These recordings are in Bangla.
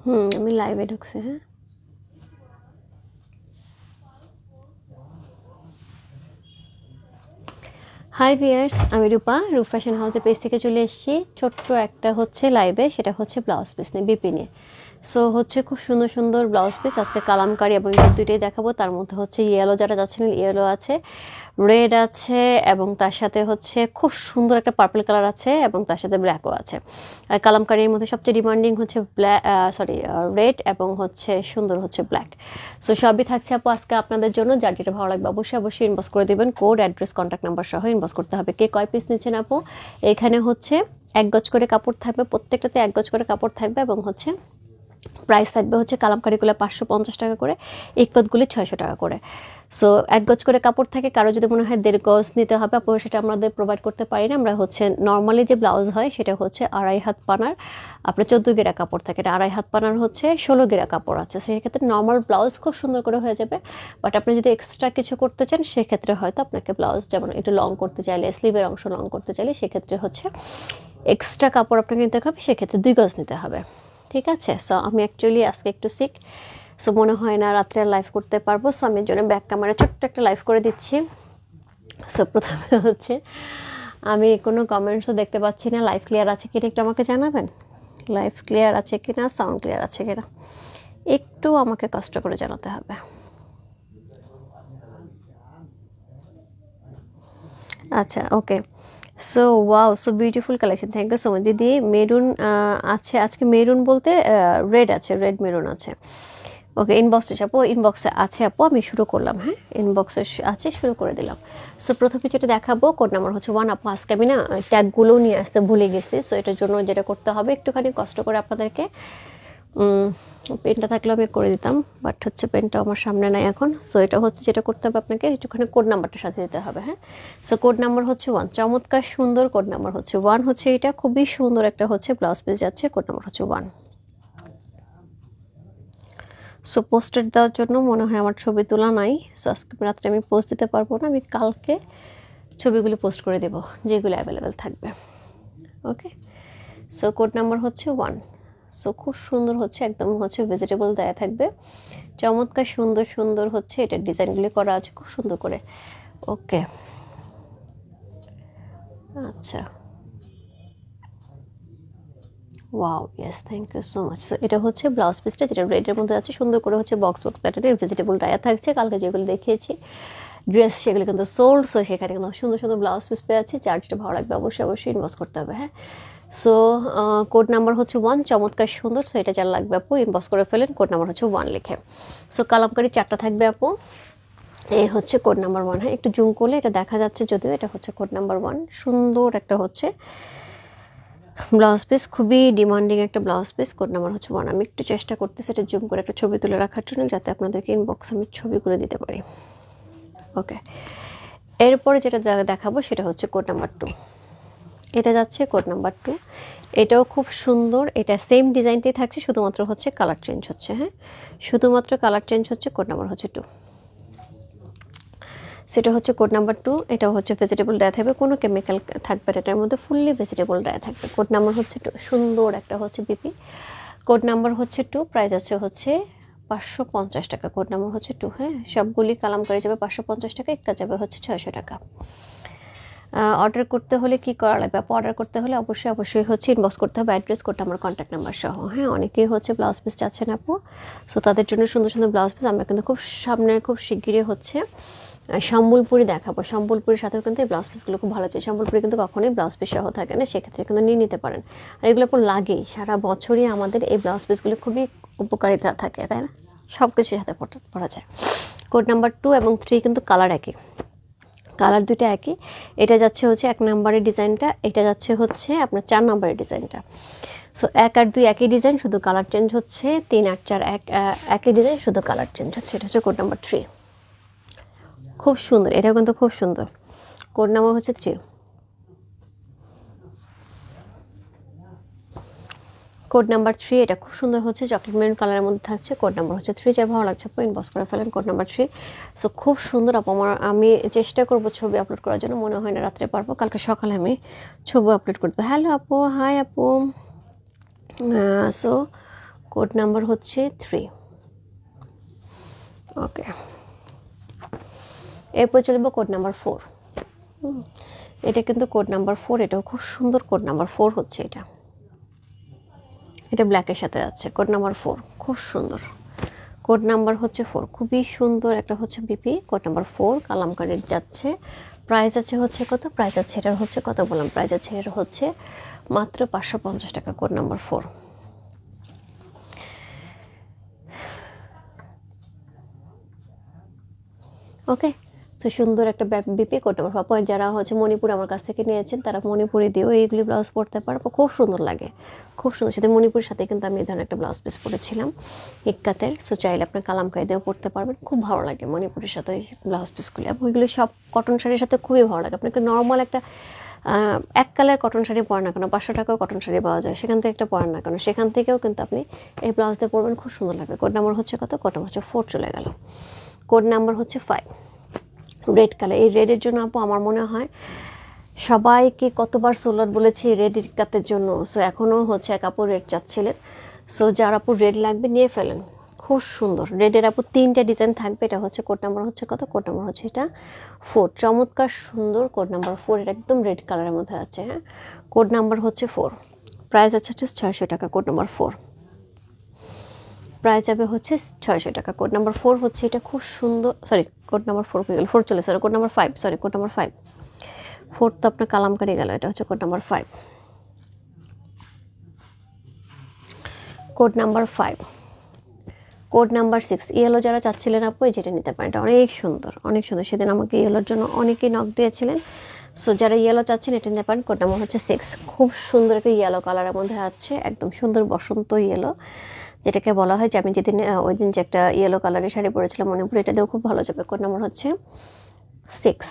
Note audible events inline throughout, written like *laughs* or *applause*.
হুম আমি লাইভে ঢুকছি হ্যাঁ হাই ভিয়ার্স আমি রূপা, রূপ ফ্যাশন হাউসের পেজ থেকে চলে এসেছি। ছোট্ট একটা হচ্ছে লাইভে সেটা হচ্ছে ব্লাউজ পিস নিয়ে বিপি নিয়ে। সো হচ্ছে খুব সুন্দর সুন্দর ব্লাউজ পিস আজকে কালামকারি এবং দুইটাই দেখাবো। তার মধ্যে হচ্ছে ইয়েলো যারা যাচ্ছেন ইয়েলো আছে রেড আছে এবং তার সাথে হচ্ছে খুব সুন্দর একটা পার্পল কালার আছে এবং তার সাথে ব্ল্যাকও আছে। আর কালামকারির মধ্যে সবচেয়ে ডিমান্ডিং হচ্ছে ব্ল্যাক সরি রেড এবং হচ্ছে সুন্দর হচ্ছে ব্ল্যাক সো সবই থাকছে আপু আজকে আপনাদের জন্য। যার যেটা ভালো লাগবে অবশ্যই অবশ্যই ইনবক্স করে দেবেন। কোড অ্যাড্রেস কন্ট্যাক্ট নাম্বার সহ ইনবক্স করতে হবে। কে কয় পিস নিচ্ছেন আপু? এখানে হচ্ছে এক গজ করে কাপড় থাকবে, প্রত্যেকটাতে এক গজ করে কাপড় থাকবে এবং হচ্ছে প্রাইস থাকবে হচ্ছে কালামকারিগুলো পাঁচশো পঞ্চাশ টাকা করে ইকপতগুলি ছয়শো টাকা করে। সো এক গজ করে কাপড় থাকে, কারও যদি মনে হয় দেড় গজ নিতে হবে আপু সেটা আমাদের প্রোভাইড করতে পারি না। আমরা হচ্ছে নর্মালি যে ব্লাউজ হয়, সেটা হচ্ছে আড়াই হাত পানার, আপনার চোদ্দ গেরা কাপড় থাকে। এটা আড়াই হাত পানার হচ্ছে ষোলো গেরা কাপড় আছে। সেক্ষেত্রে নর্মাল ব্লাউজ খুব সুন্দর করে হয়ে যাবে। বাট আপনি যদি এক্সট্রা কিছু করতে চান, সেক্ষেত্রে হয়তো আপনাকে ব্লাউজ যেমন একটু লং করতে চাইলে স্লিভের অংশ লং করতে চাইলে, সেক্ষেত্রে হচ্ছে এক্সট্রা কাপড় আপনাকে নিতে হবে, সেক্ষেত্রে দুই গজ নিতে হবে। ঠিক আছে? সো আমি অ্যাকচুয়ালি আজকে একটু সিক সো মনে হয় না রাত্রে লাইভ করতে পারব। সো আমি জন্য ব্যাক ক্যামেরা ছোট্ট একটা লাইভ করে দিচ্ছি। সো প্রথমে হচ্ছে, আমি কোনো কমেন্টসও দেখতে পাচ্ছি না। লাইভ ক্লিয়ার আছে কিনা একটু আমাকে জানাবেন? লাইভ ক্লিয়ার আছে কি না? সাউন্ড ক্লিয়ার আছে কিনা একটু আমাকে কষ্ট করে জানাতে হবে। আচ্ছা okay so wow so beautiful collection thank you so much দিদি মেরুন আছে আজকে মেরুন বলতে রেড আছে রেড মেরুন আছে। ওকে ইনবক্সে আপু ইনবক্সে আছে আপু, আমি শুরু করলাম হ্যাঁ? ইনবক্সে আছে, শুরু করে দিলাম। সো প্রথমে যেটা দেখাবো কোড নাম্বার হচ্ছে ওয়ান আপু, আজকে আমি না ট্যাগগুলোও নিয়ে আসতে ভুলে গেছি। সো এটার জন্য যেটা করতে হবে, একটুখানি কষ্ট করে আপনাদেরকে পেনটা থাকলে আমি করে দিতাম বাট হচ্ছে পেনটা আমার সামনে নাই এখন। সো এটা হচ্ছে যেটা করতে হবে আপনাকে, একটুখানি কোড নাম্বারটা সাথে দিতে হবে হ্যাঁ? সো কোড নাম্বার হচ্ছে ওয়ান চমৎকার সুন্দর কোড নাম্বার হচ্ছে ওয়ান হচ্ছে এটা খুবই সুন্দর একটা হচ্ছে ব্লাউজ পিস যাচ্ছে কোড নাম্বার হচ্ছে ওয়ান সো পোস্টার দেওয়ার জন্য মনে হয় আমার ছবি তোলা নাই। সো আজকে রাত্রে আমি পোস্ট দিতে পারব না, আমি কালকে ছবিগুলি পোস্ট করে দেবো, যেগুলো অ্যাভেলেবেল থাকবে। ওকে সো কোড নাম্বার হচ্ছে ওয়ান সো খুব সুন্দর হচ্ছে, একদম হচ্ছে ভেজিটেবল দেয়া থাকবে। চমৎকার, সুন্দর সুন্দর হচ্ছে এটার ডিজাইনগুলি করা আছে, খুব সুন্দর করে। ওকে আচ্ছা। Wow yes thank you so much so এটা হচ্ছে ব্লাউজ পিসটা যেটা রেডের মধ্যে আছে, সুন্দর করে হচ্ছে বক্স বক্স প্যাটার্নের ভেজিটেবল ডায়া থাকছে। কালকে যেগুলো দেখিয়েছি ড্রেস সেগুলো কিন্তু সোল্ড সো সেখানে কিন্তু সুন্দর সুন্দর ব্লাউজ পিস পেয়ে আছে যার যেটা ভালো লাগবে অবশ্যই অবশ্যই ইনভেস্ট করতে হবে হ্যাঁ? সো কোড নাম্বার হচ্ছে ওয়ান চমৎকার, সুন্দর। সো এটা যার লাগবে আপু ইনবক্স করে ফেলেন কোড নাম্বার হচ্ছে ওয়ান লিখে। সো কালামকারি চারটা থাকবে আপু। এই হচ্ছে কোড নাম্বার ওয়ান হ্যাঁ একটু জুম করলে এটা দেখা যাচ্ছে যদিও এটা হচ্ছে কোড নাম্বার ওয়ান সুন্দর একটা হচ্ছে ব্লাউজ পিস খুবই ডিমান্ডিং একটা ব্লাউজ পিস কোড নাম্বার হচ্ছে ওয়ান আমি একটু চেষ্টা করতেছি এটা জুম করে একটা ছবি তুলে রাখার জন্য, যাতে আপনাদেরকে ইনবক্স আমি ছবিগুলো দিতে পারি। ওকে এরপরে যেটা দেখাবো সেটা হচ্ছে কোড নাম্বার টু এটা যাচ্ছে কোড নাম্বার টু এটাও খুব সুন্দর, এটা সেম ডিজাইনটাই থাকছে, শুধুমাত্র হচ্ছে কালার চেঞ্জ হচ্ছে হ্যাঁ? শুধুমাত্র কালার চেঞ্জ হচ্ছে কোড নাম্বার হচ্ছে টু সেটা হচ্ছে কোড নাম্বার টু এটাও হচ্ছে ভেজিটেবল ডায়া থাকবে কোনো কেমিক্যাল থাকবে এটার মধ্যে ফুললি ভেজিটেবল ডায়া থাকবে। কোড নাম্বার হচ্ছে টু সুন্দর একটা হচ্ছে বিপি কোড নাম্বার হচ্ছে টু প্রাইস আছে হচ্ছে পাঁচশো পঞ্চাশ টাকা। কোড নাম্বার হচ্ছে টু হ্যাঁ? সবগুলি কালামকারি যাবে পাঁচশো পঞ্চাশ টাকা, একটা যাবে হচ্ছে ছয়শো টাকা। অর্ডার করতে হলে কি করা লাগবে? আপু অর্ডার করতে হলে অবশ্যই অবশ্যই হচ্ছে ইনবক্স করতে হবে অ্যাড্রেস করতে আমার কন্ট্যাক্ট নাম্বার সহ। হ্যাঁ অনেকেই হচ্ছে ব্লাউজ পিস চাচ্ছেন আপু। সো তাদের জন্য সুন্দর সুন্দর ব্লাউজ পিস আমরা কিন্তু খুব সামনে খুব শিগগিরই হচ্ছে সম্বলপুরি দেখাবো। সম্বলপুরির সাথেও কিন্তু এই ব্লাউজ পিসগুলো খুব ভালো চাই। সম্বলপুরি কিন্তু কখনোই ব্লাউজ পিস সহ থাকে না, সেক্ষেত্রে কিন্তু নিয়ে নিতে পারেন। আর এগুলো পর লাগেই, সারা বছরই আমাদের এই ব্লাউজ পিসগুলো খুবই উপকারিতা থাকে, তাই না? সব কিছুর সাথে পড়া যায়। কোড নাম্বার টু এবং থ্রি কিন্তু কালার একই। কালার দুটো একই। এটা যাচ্ছে হচ্ছে এক নম্বরের ডিজাইনটা, এটা যাচ্ছে হচ্ছে আপনার চার নম্বরের ডিজাইনটা। সো এক আর দুই একই ডিজাইন, শুধু কালার চেঞ্জ হচ্ছে, তিন আর চার এক একই ডিজাইন, শুধু কালার চেঞ্জ হচ্ছে। এটা হচ্ছে কোড নাম্বার থ্রি। খুব সুন্দর, এটাও কিন্তু খুব সুন্দর। কোড নাম্বার হচ্ছে থ্রি। কোড নাম্বার থ্রি এটা খুব সুন্দর হচ্ছে চকলেট মেরুন কালারের মধ্যে থাকছে, কোড নাম্বার হচ্ছে থ্রি যা ভালো লাগছে আপু ইনবক্স করে ফেলেন কোড নাম্বার থ্রি সো খুব সুন্দর আপু, আমার, আমি চেষ্টা করব ছবি আপলোড করার জন্য, মনে হয় না রাত্রে পারব, কালকে সকালে আমি ছবি আপলোড করব। হ্যালো আপু হাই আপু। সো কোড নাম্বার হচ্ছে থ্রি ওকে এরপর চলবো কোড নাম্বার ফোর এটা কিন্তু কোড নাম্বার ফোর এটাও খুব সুন্দর কোড নাম্বার ফোর হচ্ছে এটা। এটা ব্ল্যাকের সাথে যাচ্ছে কোড নাম্বার ফোর খুব সুন্দর। কোড নাম্বার হচ্ছে ফোর খুবই সুন্দর একটা হচ্ছে বিপি কোড নাম্বার ফোর কালামকারির যাচ্ছে। প্রাইস আছে হচ্ছে কত? প্রাইস আছে এটার হচ্ছে কত বললাম? প্রাইস আছে এটার হচ্ছে মাত্র পাঁচশো পঞ্চাশ টাকা কোড নাম্বার ফোর ওকে তো সুন্দর একটা ব্যাক বিপি করতে পারব যারা হচ্ছে মণিপুর আমার কাছ থেকে নিয়েছেন, তারা মণিপুরে দিয়েও এইগুলি ব্লাউজ পরতে পারব খুব সুন্দর লাগে। খুব সুন্দর। সাথে মণিপুরের সাথে কিন্তু আমি এই ধরনের একটা ব্লাউজ পিস পরেছিলাম ইক্কাতের সো চাইলে আপনার কালামকারি দিয়েও পরতে পারবেন। খুব ভালো লাগে মণিপুরের সাথে ওই ব্লাউজ পিসগুলি এবং ওইগুলি সব কটন শাড়ির সাথে খুবই ভালো লাগে। আপনাকে নর্মাল একটা এক কালার কটন শাড়ি পরে না কেন? পাঁচশো টাকাও কটন শাড়ি পাওয়া যায়। সেখান থেকে একটা পরেন না কেন? সেখান থেকেও কিন্তু আপনি এই ব্লাউজ দিয়ে পরবেন। খুব সুন্দর লাগবে। কোড নাম্বার হচ্ছে কত? কোড নাম্বার হচ্ছে ফোর চলে গেল। কোড নাম্বার হচ্ছে ফাইভ রেড কালার এই রেডের জন্য আপু আমার মনে হয় সবাইকে কতবার সোলার বলেছি রেড কাতের জন্য। সো এখনও হচ্ছে এক আপু রেড চাচ্ছিলেন। সো যার আপু রেড লাগবে নিয়ে ফেলেন। খুব সুন্দর। রেডের আপু তিনটা ডিজাইন থাকবে। এটা হচ্ছে কোড নাম্বার হচ্ছে কত? কোড নাম্বার হচ্ছে এটা ফোর চমৎকার সুন্দর কোড নাম্বার ফোর এটা একদম রেড কালারের মধ্যে আছে হ্যাঁ? কোড নাম্বার হচ্ছে ফোর প্রাইস আছে হচ্ছে ছয়শো টাকা কোড নাম্বার ফোর প্রাইস যাবে হচ্ছে ছয়শো টাকা। কোড নাম্বার ফোর হচ্ছে এটা খুব সুন্দর সরি কোড নাম্বার ফোর হয়ে গেল ফোর চলে sorry code number five sorry code number five four তো আপনার কালামকারি গেল, এটা হচ্ছে code number five code number five code number six yellow যারা চাচ্ছিলেন আপু যেটা নিতে পারেন, এটা অনেক সুন্দর অনেক সুন্দর। সেদিন আমাকে ইয়েলোর জন্য অনেকেই নখ দিয়েছিলেন। সো যারা ইয়েলো চাচ্ছেন, এটা নিতে পারেন, কোড নাম্বার হচ্ছে সিক্স খুব সুন্দর একটা ইয়েলো কালারের মধ্যে আছে, একদম সুন্দর বসন্ত ইয়েলো যেটাকে বলা হয় যে আমি যেদিন ওই দিন যে একটা ইয়েলো কালারের শাড়ি পরেছিলাম, মণিপুর, এটা দিয়েও খুব ভালো যাবে। কোড নাম্বার হচ্ছে সিক্স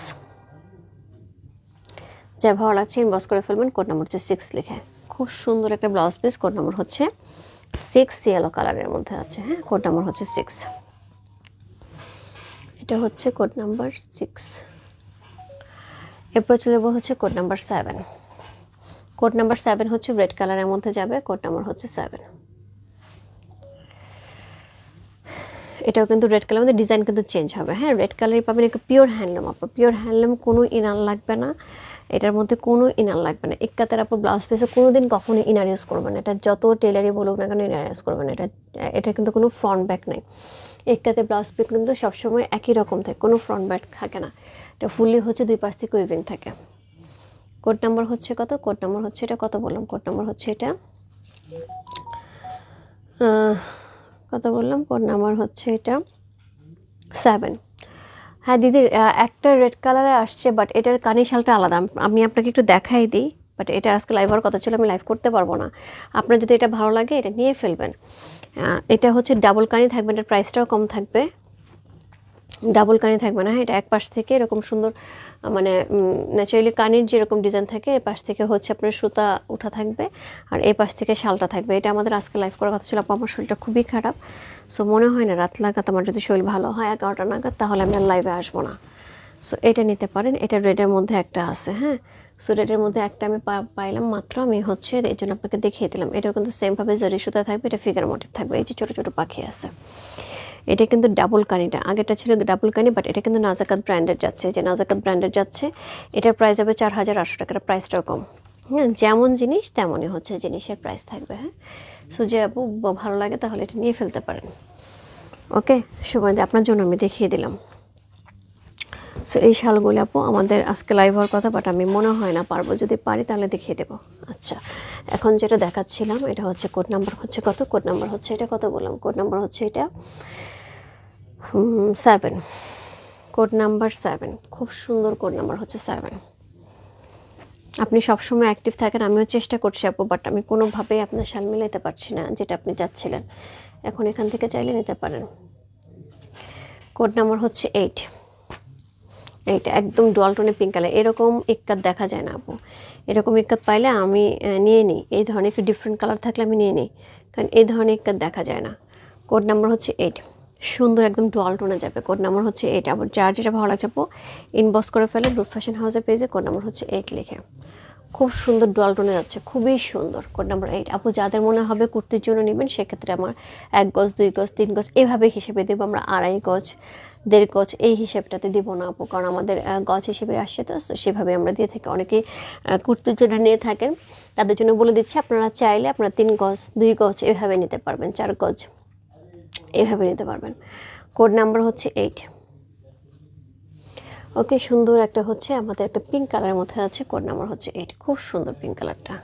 যা ভালো লাগছে ইনবক্স করে ফেলবেন, কোড নাম্বার হচ্ছে সিক্স লিখে। খুব সুন্দর একটা ব্লাউজ পিস কোড নাম্বার হচ্ছে সিক্স ইয়েলো কালারের মধ্যে আছে হ্যাঁ? কোড নাম্বার হচ্ছে সিক্স এটা হচ্ছে কোড নাম্বার সিক্স এরপর চলে যাব হচ্ছে code number seven code number seven হচ্ছে রেড কালারের মধ্যে যাবে, কোড নাম্বার হচ্ছে সেভেন এটাও কিন্তু রেড কালার মধ্যে ডিজাইন কিন্তু চেঞ্জ হবে। হ্যাঁ রেড কালারই পাবেন একটু পিওর হ্যান্ডলুম আপু পিওর হ্যান্ডলুম কোনো ইনার লাগবে না। এটার মধ্যে কোনো ইনার লাগবে না। ইক্কাতের আপু ব্লাউজ পিসে কোনো দিন কখনো ইনার ইউজ করবেন না। এটা যত টেলারই বলুক না কেন ইনার ইউজ করবেন না। এটা এটা কিন্তু কোনো ফ্রন্ট ব্যাক নেই। ইক্কাতে ব্লাউজ পিস কিন্তু সবসময় একই রকম থাকে, কোনো ফ্রন্ট ব্যাক থাকে না। এটা ফুললি হচ্ছে দুই পাশ থেকে উইভিং থাকে। কোড নাম্বার হচ্ছে কত? কোড নাম্বার হচ্ছে এটা কত বললাম? কোড নাম্বার হচ্ছে এটা কত বললাম কোড নাম্বার হচ্ছে এটা? সেভেন হ্যাঁ দিদি একটা রেড কালারে আসছে বাট এটার কানের শালটা আলাদা। আমি আপনাকে একটু দেখাই দিই বাট এটা আজকে লাইভ হওয়ার কথা ছিল, আমি লাইভ করতে পারব না। আপনার যদি এটা ভালো লাগে, এটা নিয়ে ফেলবেন। এটা হচ্ছে ডাবল কানি থাকবে, এটার প্রাইসটাও কম থাকবে। ডাবল কানি থাকবে না হ্যাঁ? এটা এক পাশ থেকে এরকম সুন্দর মানে ন্যাচারালি কানির যেরকম ডিজাইন থাকে, এ পাশ থেকে হচ্ছে আপনার সুতা উঠা থাকবে আর এই পাশ থেকে শালটা থাকবে। এটা আমাদের আজকে লাইভ করার কথা ছিল আপু আমার শরীরটা খুবই খারাপ। সো মনে হয় না, রাত লাগাত আমার যদি শরীর ভালো হয়, এগারোটা নাগাদ, তাহলে আমি আর লাইভে আসব না। সো এটা নিতে পারেন। এটা রেডের মধ্যে একটা আছে হ্যাঁ? সো রেডের মধ্যে একটা আমি পাইলাম মাত্র, আমি হচ্ছে এই জন্য আপনাকে দেখিয়ে দিলাম। এটাও কিন্তু সেমভাবে জরি সুতা থাকবে, এটা ফিগার মোটিভ থাকবে। এই যে ছোটো ছোটো পাখি আছে। এটা কিন্তু ডাবল কানিটা। আগেটা ছিল ডাবল কানি বাট এটা কিন্তু নাজাকাত ব্র্যান্ডের যাচ্ছে। যে নাজাকাত ব্র্যান্ডের যাচ্ছে, এটার প্রাইস হবে চার হাজার আটশো টাকার প্রাইসটাও কম। হ্যাঁ যেমন জিনিস, তেমনই হচ্ছে জিনিসের প্রাইস থাকবে হ্যাঁ? সো যে আপু ভালো লাগে তাহলে এটা নিয়ে ফেলতে পারেন। ওকে সময় আপনার জন্য আমি দেখিয়ে দিলাম। সো এই শালগুলো আপু, আমাদের আজকে লাইভ হওয়ার কথা বাট আমি মনে হয় না পারব। যদি পারি তাহলে দেখিয়ে দেবো। আচ্ছা এখন যেটা দেখাচ্ছিলাম, এটা হচ্ছে কোড নাম্বার হচ্ছে কত? কোড নাম্বার হচ্ছে এটা কত বললাম? কোড নাম্বার হচ্ছে এটা সেভেন কোড নাম্বার সেভেন খুব সুন্দর কোড নাম্বার হচ্ছে সেভেন আপনি সবসময় অ্যাক্টিভ থাকেন, আমিও চেষ্টা করছি আপু বাট আমি কোনোভাবেই আপনার শাল মিলাইতে পারছি না, যেটা আপনি চাচ্ছিলেন। এখন এখান থেকে চাইলে নিতে পারেন। কোড নাম্বার হচ্ছে এইট এইটা একদম ডোয়ালটনে পিঙ্ক কালার এরকম ইক্কাত দেখা যায় না আপু। এরকম ইক্কাত পাইলে আমি নিয়ে নিই। এই ধরনের একটু ডিফারেন্ট কালার থাকলে আমি নিয়ে নিই। কারণ এই ধরনের ইক্কাত দেখা যায় না। কোড নাম্বার হচ্ছে এইট সুন্দর একদম ডোয়ালটনে যাবে। কোড নাম্বার হচ্ছে এইট আবার যার যেটা ভালো লাগছে, আপু ইনবক্স করে ফেলে রুফ ফ্যাশন হাউসের পেজে কোড নাম্বার হচ্ছে এইট লিখে। খুব সুন্দর ডোয়ালটনে যাচ্ছে, খুবই সুন্দর কোড নাম্বার এইট আপু, যাদের মনে হবে কুর্তির জন্য নেবেন, সেক্ষেত্রে আমার এক গজ, দুই গজ, তিন গজ এভাবে হিসেবে দেবো, আমরা আড়াই গজ, দেড় গজ এই হিসেবটাতে দিব না, আপু, কারণ আমাদের গজ হিসেবে আসছে তো সেভাবে আমরা দিয়ে থাকি। অনেকেই কুর্তির জন্য নিয়ে থাকেন, তাদের জন্য বলে দিচ্ছি, আপনারা চাইলে আপনারা তিন গজ, দুই গজ এভাবে নিতে পারবেন, চার গজ। এভাবে নিতে পারবেন। কোড নাম্বার হচ্ছে এইট। ওকে, সুন্দর একটা হচ্ছে আমাদের একটা পিঙ্ক কালারের মধ্যে আছে, কোড নাম্বার হচ্ছে এইট। খুব সুন্দর পিঙ্ক কালারটা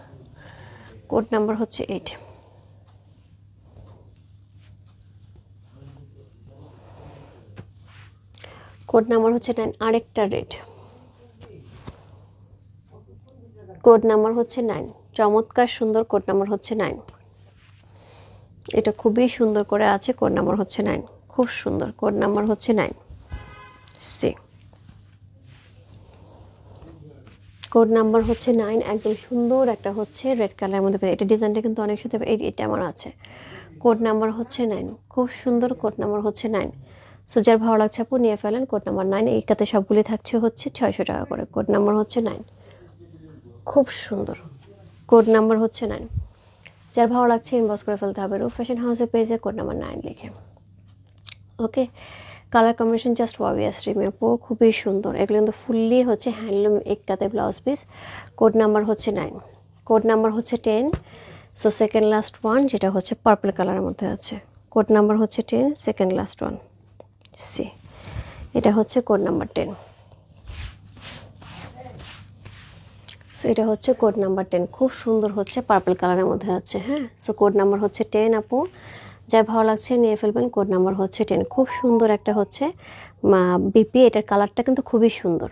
কোড নাম্বার হচ্ছে এইট। কোড নাম্বার হচ্ছে নাইন, আরেকটা রেড। কোড নাম্বার হচ্ছে নাইন, চমৎকার সুন্দর কোড নাম্বার হচ্ছে নাইন। এটা খুবই সুন্দর করে আছে কোড নাম্বার হচ্ছে নাইন খুব সুন্দর কোড নাম্বার হচ্ছে নাইন সি কোড নাম্বার হচ্ছে নাইন একদম সুন্দর একটা হচ্ছে রেড কালারের মধ্যে এটা ডিজাইনটা কিন্তু অনেক সুন্দর, এই এটা আমার আছে। কোড নাম্বার হচ্ছে নাইন খুব সুন্দর কোড নাম্বার হচ্ছে নাইন সো যার ভালো লাগছে আপু, নিয়ে ফেলেন কোড নাম্বার নাইন এই কাতে সবগুলি থাকছে হচ্ছে ছয়শো টাকা করে। কোড নাম্বার হচ্ছে নাইন খুব সুন্দর। কোড নাম্বার হচ্ছে নাইন যার ভালো লাগছে ইনবক্স করে ফেলতে হবে। রুফ ফ্যাশন হাউসের পেজে কোড নাম্বার নাইন লিখে ওকে কালার কম্বিনেশন জাস্ট ওয়াবিয়াস রিমেপো খুবই সুন্দর। এগুলো কিন্তু ফুললি হচ্ছে হ্যান্ডলুম একটাতে ব্লাউজ পিস কোড নাম্বার হচ্ছে নাইন কোড নাম্বার হচ্ছে ten so second last one যেটা হচ্ছে পার্পল কালারের মধ্যে আছে। কোড নাম্বার হচ্ছে টেন সেকেন্ড লাস্ট ওয়ান সি এটা হচ্ছে কোড নাম্বার টেন সো এটা হচ্ছে কোড নাম্বার টেন খুব সুন্দর হচ্ছে পার্পল কালারের মধ্যে আছে হ্যাঁ? সো কোড নাম্বার হচ্ছে টেন আপু। যা ভালো লাগছে, নিয়ে ফেলবেন কোড নাম্বার হচ্ছে টেন খুব সুন্দর একটা হচ্ছে বিপি এটার কালারটা কিন্তু খুবই সুন্দর।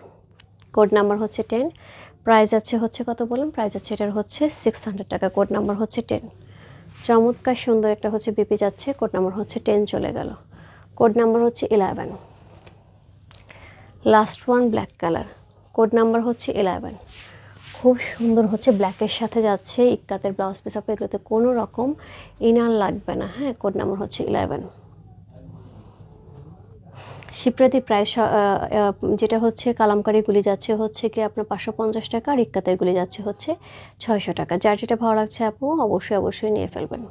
কোড নাম্বার হচ্ছে টেন প্রাইস আছে হচ্ছে কত বলুন প্রাইস আছে এটার হচ্ছে সিক্স হান্ড্রেড টাকা। কোড নাম্বার হচ্ছে টেন চমৎকার সুন্দর একটা হচ্ছে বিপি যাচ্ছে কোড নাম্বার হচ্ছে টেন চলে গেল। কোড নাম্বার হচ্ছে eleven last one black colour code number হচ্ছে ইলেভেন খুব সুন্দর হচ্ছে ব্ল্যাকের সাথে যাচ্ছে ইকাতের ব্লাউজ পিস আপনি এগুলোতে কোনো রকম ইনার লাগবে না হ্যাঁ? কোড নাম্বার হচ্ছে ইলেভেন শিপ্রাতি প্রাইস যেটা হচ্ছে কালামকারিগুলি যাচ্ছে হচ্ছে কি আপনার পাঁচশো পঞ্চাশ টাকা আর ইক্কাতেরগুলি যাচ্ছে হচ্ছে ছয়শো টাকা। যার যেটা ভালো লাগছে আপু, অবশ্যই অবশ্যই নিয়ে ফেলবেন।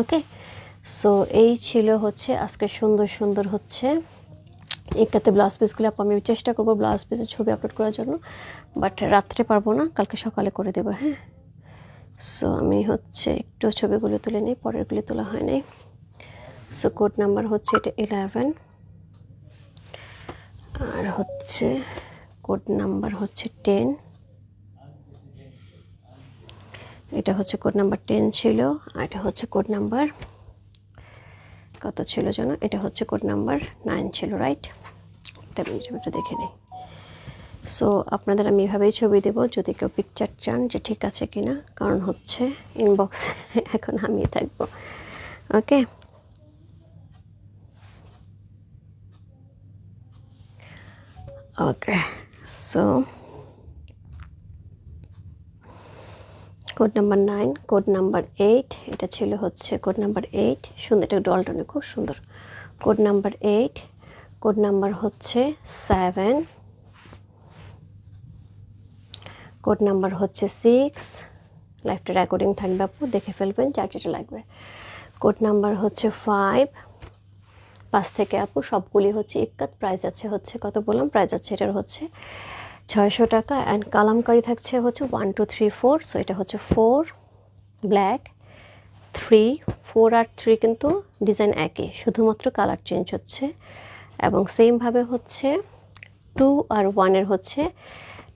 ওকে সো এই ছিল হচ্ছে আজকে সুন্দর সুন্দর হচ্ছে একটাতে ব্লাউজ পিসগুলো আপু আমি চেষ্টা করব ব্লাউজ পিসের ছবি আপলোড করার জন্য বাট রাত্রে পারব না, কালকে সকালে করে দেবো হ্যাঁ? সো আমি হচ্ছে একটু ছবিগুলো তুলে নিই, পরেরগুলি তোলা হয় নাই। সো কোড নাম্বার হচ্ছে এটা ইলেভেন আর হচ্ছে কোড নাম্বার হচ্ছে টেন এটা হচ্ছে কোড নাম্বার টেন ছিল, আর এটা হচ্ছে কোড নাম্বার কত ছিল যেন এটা হচ্ছে কোড নাম্বার নাইন ছিল রাইট তেমন ছবিটা দেখে নিই। সো আপনাদের আমি এভাবেই ছবি দেবো, যদি কেউ পিকচার চান যে ঠিক আছে কি না কারণ হচ্ছে ইনবক্সে *laughs* এখন আমি থাকব। Okay okay so code number nine, code number eight, এটা ছিল হচ্ছে কোড নাম্বার এইট, সুন্দর, এটা ডলটনে খুব সুন্দর। Code number eight, code number হচ্ছে সেভেন, কোড নাম্বার হচ্ছে সিক্স, লাইফটা রেকর্ডিং থাকবে আপু, দেখে ফেলবেন, যার যেটা লাগবে। কোড নাম্বার হচ্ছে ফাইভ, পাঁচ থেকে আপু, সবগুলি হচ্ছে ইক্কাত প্রাইজ আছে হচ্ছে কত বললাম? প্রাইজ আছে এটার হচ্ছে ছয়শো টাকা অ্যান্ড কালামকারি থাকছে হচ্ছে one two three four so এটা হচ্ছে ফোর ব্ল্যাক থ্রি ফোর আর থ্রি কিন্তু ডিজাইন একই, শুধুমাত্র কালার চেঞ্জ হচ্ছে এবং সেমভাবে হচ্ছে টু আর ওয়ানের হচ্ছে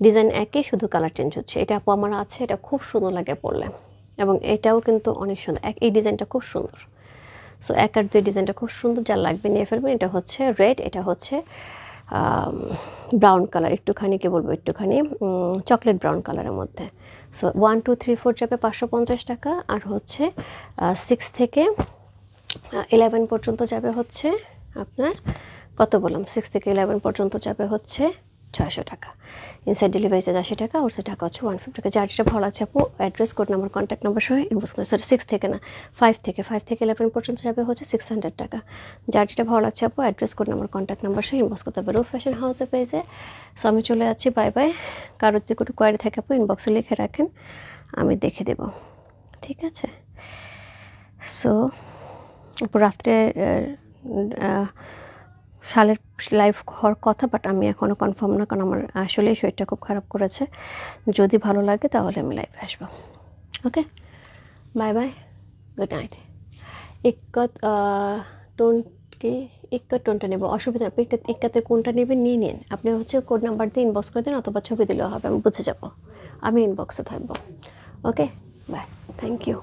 ডিজাইন একই, শুধু কালার চেঞ্জ হচ্ছে। এটা আপু আমার আছে, এটা খুব সুন্দর লাগে পড়লে এবং এটাও কিন্তু অনেক সুন্দর। এক, এই ডিজাইনটা খুব সুন্দর। সো এক আর দুই ডিজাইনটা খুব সুন্দর যা লাগবে নিয়ে ফেলবেন, এটা হচ্ছে রেড এটা হচ্ছে ব্রাউন কালার একটুখানি, কে বলব, একটুখানি চকলেট ব্রাউন কালারের মধ্যে। So one two three four যাবে পাঁচশো পঞ্চাশ টাকা, আর হচ্ছে সিক্স থেকে ইলেভেন পর্যন্ত যাবে হচ্ছে আপনার, কত বললাম? সিক্স থেকে ইলেভেন পর্যন্ত যাবে হচ্ছে ছয়শো টাকা। ইনসাইড ডেলিভারি চার্জ আশি টাকা ওর টাকা হচ্ছে ওয়ান ফিফটি টাকা। যার যেটা ভালো লাগছে আপু address code number contact number সহ ইনবক্স করে। সরি সিক্স থেকে না ফাইভ থেকে। ফাইভ থেকে ইলেভেন পর্যন্ত যাবে হচ্ছে সিক্স হান্ড্রেড টাকা। যার যেটা ভালো লাগছে আপু address code number contact number সহ ইনবক্স করতে হবে রুফ ফ্যাশন হাউসে পেয়েছে সো আমি চলে যাচ্ছি বাই বাই কারোর যদি কোনো কোয়ারি থাকে আপু ইনবক্সে লিখে রাখেন, আমি দেখে দেব। ঠিক আছে? সো রাত্রে শালের লাইভ হওয়ার কথা বাট আমি এখনও কনফার্ম না, কারণ আমার আসলেই শরীরটা খুব খারাপ করেছে। যদি ভালো লাগে তাহলে আমি লাইভে আসব। Okay bye bye good night ikat টোন কি ইক্কত টোনটা নেব। অসুবিধা আপনি ইক্কাতে কোনটা নেবেন নিয়ে নিন। আপনি হচ্ছে কোড নাম্বার দিয়ে ইনবক্স করে দিন, অথবা ছবি দিলেও হবে, আমি বুঝে যাব। আমি ইনবক্সে থাকব। Okay bye thank you